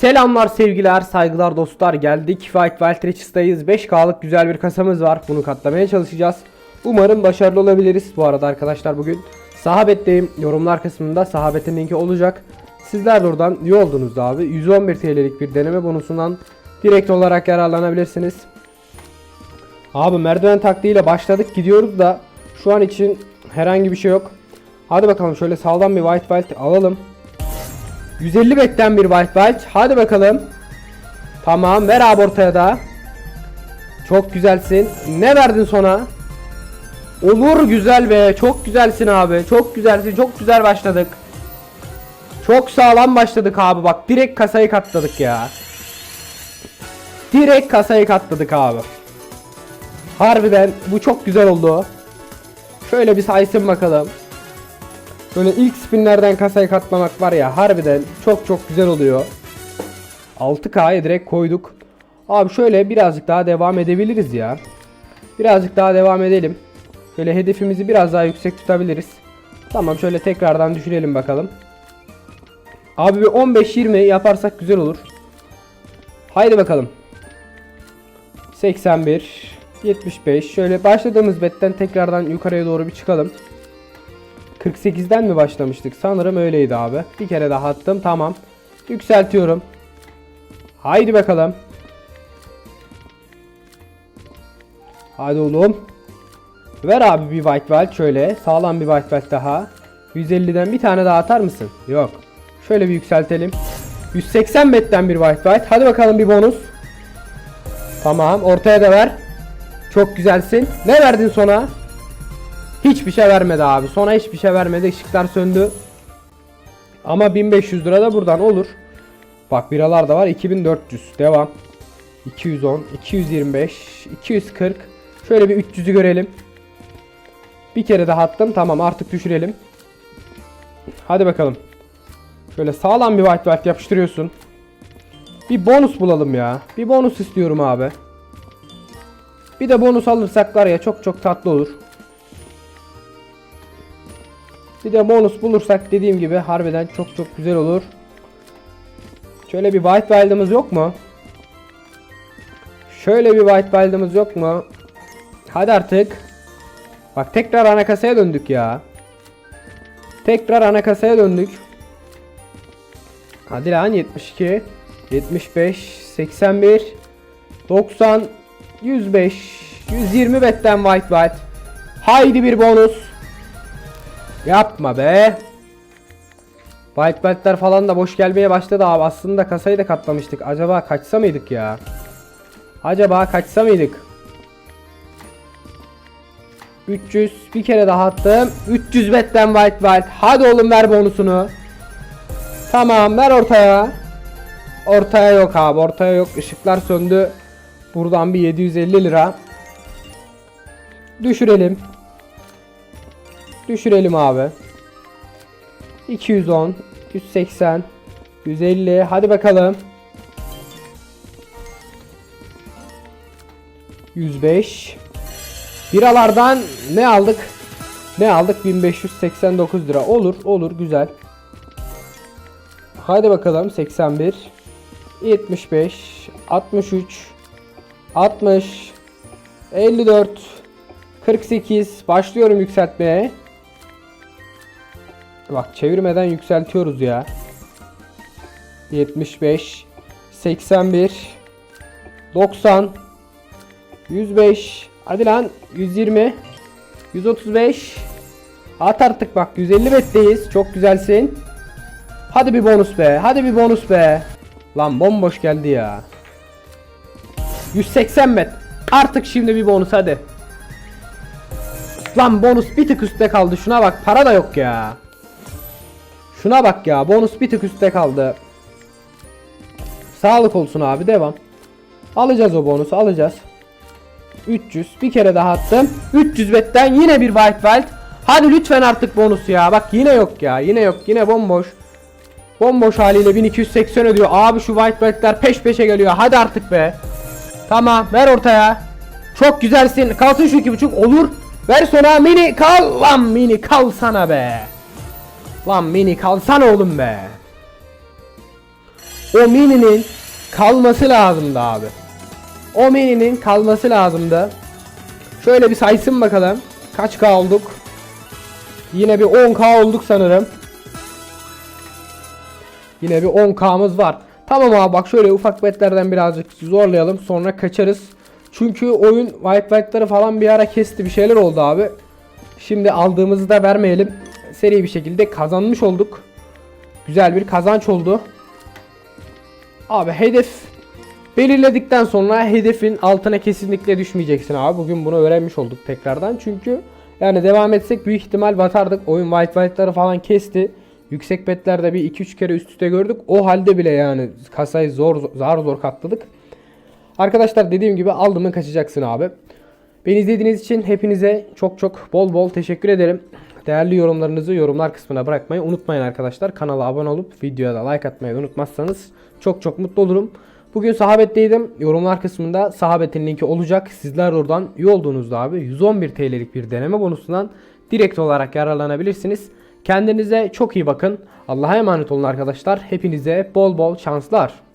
Selamlar sevgiler saygılar dostlar. Geldik Fight Wild Richers'tayız. 5K'lık güzel bir kasamız var. Bunu katlamaya çalışacağız. Umarım başarılı olabiliriz. Bu arada arkadaşlar bugün Sahabetteyim. Yorumlar kısmında sahabetin linki olacak. Sizler de oradan iyi oldunuz abi. 111 TL'lik bir deneme bonusundan direkt olarak yararlanabilirsiniz. Abi merdiven taktiğiyle başladık gidiyoruz da şu an için herhangi bir şey yok. Hadi bakalım şöyle sağlam bir White Wild alalım 150 betten bir white white. Hadi bakalım. Tamam ver abi ortaya da. Çok güzelsin. Ne verdin sona? Olur güzel be. Çok güzelsin abi. Çok güzelsin. Çok güzel başladık. Çok sağlam başladık abi. Bak direkt kasayı katladık ya. Direkt kasayı katladık abi. Harbiden bu çok güzel oldu. Şöyle bir saysın bakalım. Böyle ilk spinlerden kasayı katlamak var ya harbiden çok çok güzel oluyor. 6K'ya direkt koyduk. Abi şöyle birazcık daha devam edebiliriz ya. Birazcık daha devam edelim. Şöyle hedefimizi biraz daha yüksek tutabiliriz. Tamam şöyle tekrardan düşürelim bakalım. Abi bir 15-20 yaparsak güzel olur. Haydi bakalım. 81 75 şöyle başladığımız betten tekrardan yukarıya doğru bir çıkalım. 48'den mi başlamıştık? Sanırım öyleydi abi. Bir kere daha attım. Tamam. Yükseltiyorum. Haydi bakalım. Hadi oğlum. Ver abi bir white belt şöyle. Sağlam bir white belt daha. 150'den bir tane daha atar mısın? Yok. Şöyle bir yükseltelim. 180 betten bir white belt. Hadi bakalım bir bonus. Tamam. Ortaya da ver. Çok güzelsin. Ne verdin sona? Hiçbir şey vermedi abi. Sona hiçbir şey vermedi. Işıklar söndü. Ama 1500 lira da buradan olur. Bak biralar da var. 2400. Devam. 210, 225, 240. Şöyle bir 300'ü görelim. Bir kere daha attım. Tamam artık düşürelim. Hadi bakalım. Şöyle sağlam bir white white yapıştırıyorsun. Bir bonus bulalım ya. Bir bonus istiyorum abi. Bir de bonus alırsak var ya çok çok tatlı olur. Bir de bonus bulursak dediğim gibi harbiden çok çok güzel olur. Şöyle bir white wild'ımız yok mu? Şöyle bir white wild'ımız yok mu? Hadi artık. Bak tekrar ana kasaya döndük ya. Tekrar ana kasaya döndük. Hadi lan 72 75 81 90 105 120 betten white white. Haydi bir bonus. Yapma be. White beltler falan da boş gelmeye başladı abi. Aslında kasayı da katlamıştık. Acaba kaçsa mıydık ya? Acaba kaçsa mıydık? 300 bir kere daha attım. 300 betten white belt. Hadi oğlum ver bonusunu. Tamam ver ortaya. Ortaya yok abi. Ortaya yok. Işıklar söndü. Buradan bir 750 lira. Düşürelim. Düşürelim abi. 210, 180, 150. Hadi bakalım. 105. Biralardan ne aldık? Ne aldık? 1589 lira. Olur, olur, güzel. Hadi bakalım 81 75 63 60 54 48 başlıyorum yükseltmeye. Bak çevirmeden yükseltiyoruz ya. 75 81 90 105 Hadi lan 120 135 At artık bak 150 betteyiz. Çok güzelsin. Hadi bir bonus be. Hadi bir bonus be. Lan bomboş geldi ya. 180 bet. Artık şimdi bir bonus hadi. Lan bonus bir tık üstte kaldı. Şuna bak para da yok ya. Şuna bak ya bonus bir tık üstte kaldı. Sağlık olsun abi devam. Alacağız o bonusu alacağız. 300 bir kere daha attım. 300 betten yine bir white belt. Hadi lütfen artık bonus ya. Bak yine yok ya. Yine yok. Yine bomboş. Bomboş haliyle 1280 ödüyor. Abi şu white beltler peş peşe geliyor. Hadi artık be. Tamam ver ortaya. Çok güzelsin. Kalsın şu iki buçuk olur. Ver sonra mini kal lan mini kal sana be. Lan mini kalsana oğlum be. O mininin kalması lazımdı abi. O mininin kalması lazımdı. Şöyle bir saysın bakalım. Kaç K olduk? Yine bir 10K olduk sanırım. Yine bir 10K'mız var. Tamam abi bak şöyle ufak betlerden birazcık zorlayalım sonra kaçarız. Çünkü oyun white white'ları falan bir ara kesti bir şeyler oldu abi. Şimdi aldığımızı da vermeyelim. Seri bir şekilde kazanmış olduk. Güzel bir kazanç oldu. Abi hedef belirledikten sonra hedefin altına kesinlikle düşmeyeceksin abi. Bugün bunu öğrenmiş olduk tekrardan. Çünkü yani devam etsek büyük ihtimal batardık. Oyun white white'ları falan kesti. Yüksek betlerde bir 2-3 kere üst üste gördük. O halde bile yani kasayı zor zar zor katladık. Arkadaşlar dediğim gibi aldı mı kaçacaksın abi. Beni izlediğiniz için hepinize çok çok bol bol teşekkür ederim. Değerli yorumlarınızı yorumlar kısmına bırakmayı unutmayın arkadaşlar. Kanala abone olup videoya da like atmayı unutmazsanız çok çok mutlu olurum. Bugün sahabetteydim. Yorumlar kısmında sahabetin linki olacak. Sizler oradan iyi olduğunuzda abi 111 TL'lik bir deneme bonusundan direkt olarak yararlanabilirsiniz. Kendinize çok iyi bakın. Allah'a emanet olun arkadaşlar. Hepinize bol bol şanslar.